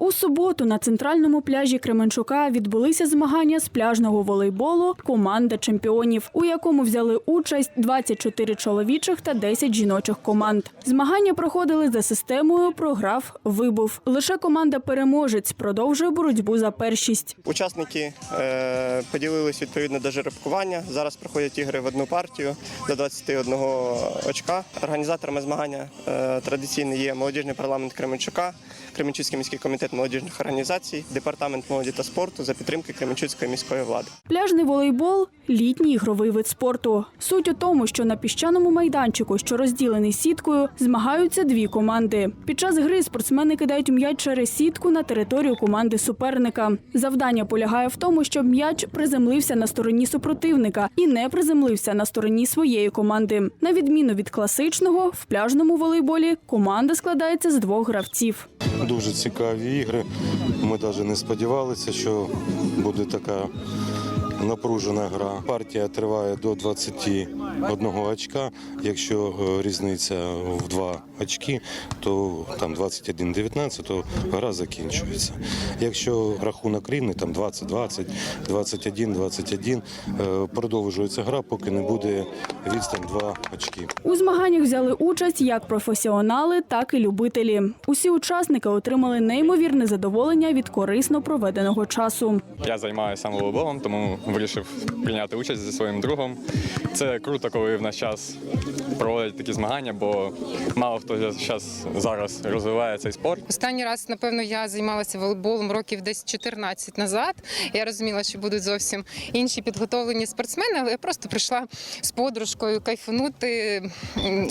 У суботу на центральному пляжі Кременчука відбулися змагання з пляжного волейболу Команда чемпіонів, у якому взяли участь 24 чоловічих та 10 жіночих команд. Змагання проходили за системою програв вибув. Лише команда переможець продовжує боротьбу за першість. Учасники е, поділились відповідно до жеребкування. Зараз проходять ігри в одну партію до 21 очка. Організаторами змагання е, традиційно є молодіжний парламент Кременчука, Кременчуцький міський комітет молодіжних організацій, департамент молоді та спорту за підтримки Кременчуцької міської влади. Пляжний волейбол літній ігровий вид спорту. Суть у тому, що на піщаному майданчику, що розділений сіткою, змагаються дві команди. Під час гри спортсмени кидають м'яч через сітку на територію команди суперника. Завдання полягає в тому, щоб м'яч приземлився на стороні супротивника і не приземлився на стороні своєї команди. На відміну від класичного, в пляжному волейболі команда складається з двох гравців. Дуже цікаві ігри. Ми навіть не сподівалися, що буде така напружена гра. Партія триває до 21 очка. Якщо е, різниця в 2 очки, то там 21-19, то гра закінчується. Якщо рахунок рівний, там 20-20, 21-21, е, продовжується гра, поки не буде відстань 2 очки. У змаганнях взяли участь як професіонали, так і любителі. Усі учасники отримали неймовірне задоволення від корисно проведеного часу. Я займаюся волейболом, тому вирішив прийняти участь зі своїм другом. Це круто, коли в наш час проводять такі змагання, бо мало хто зараз зараз розвиває цей спорт. Останній раз, напевно, я займалася волейболом років десь 14 назад. Я розуміла, що будуть зовсім інші підготовлені спортсмени, але я просто прийшла з подружкою кайфанути,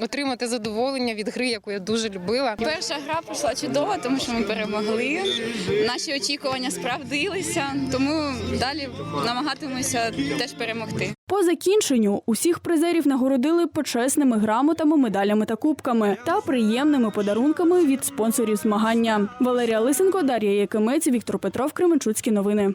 отримати задоволення від гри, яку я дуже любила. Перша гра пройшла чудово, тому що ми перемогли. Наші очікування справдилися, тому далі намагатимемося теж перемогти. По закінченню усіх призерів нагородили почесними грамотами, медалями та кубками та приємними подарунками від спонсорів змагання. Валерія Лисенко, Дар'я Якимець, Віктор Петров, Кременчуцькі новини.